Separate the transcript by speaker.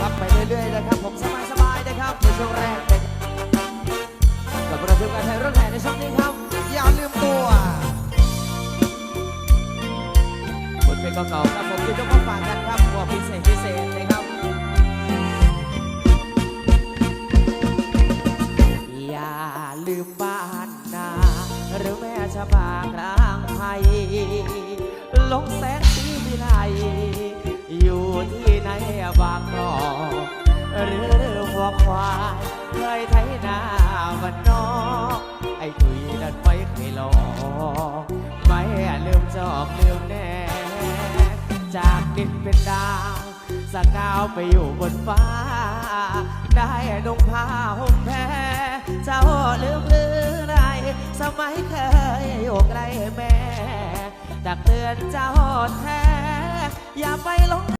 Speaker 1: รับไปเรื่อยๆนะครับ ผมสบายๆนะครับในช่วงแรกนะครับกับประทึกการแทนรถแห่ในช่วงนี้ครับ
Speaker 2: อย่าลืมตัว
Speaker 1: บทเพลงเก่าๆครับผมที่ยกมาฝากกันครับหัวพิเศษพิเศษนะครับ อย่าลืมบ้านนาหรือแม่ชะบากลางไทย ลงแสงสีวิไลอยู่ที่ไหนบางกอกหรือหัวควายเคยไถนาวันนอก ไอ้ถุยนั่นไม่เคยหลอกไม่ลืมจอกลืมแน่ จากดินเป็นดาวสกาวไปอยู่บนฟ้า ได้นุ่งผ้าห่มแพรเจ้าลืมหรือไรสมัยเคยอ ตักเตือนเจ้าแท้ อย่าไปหลง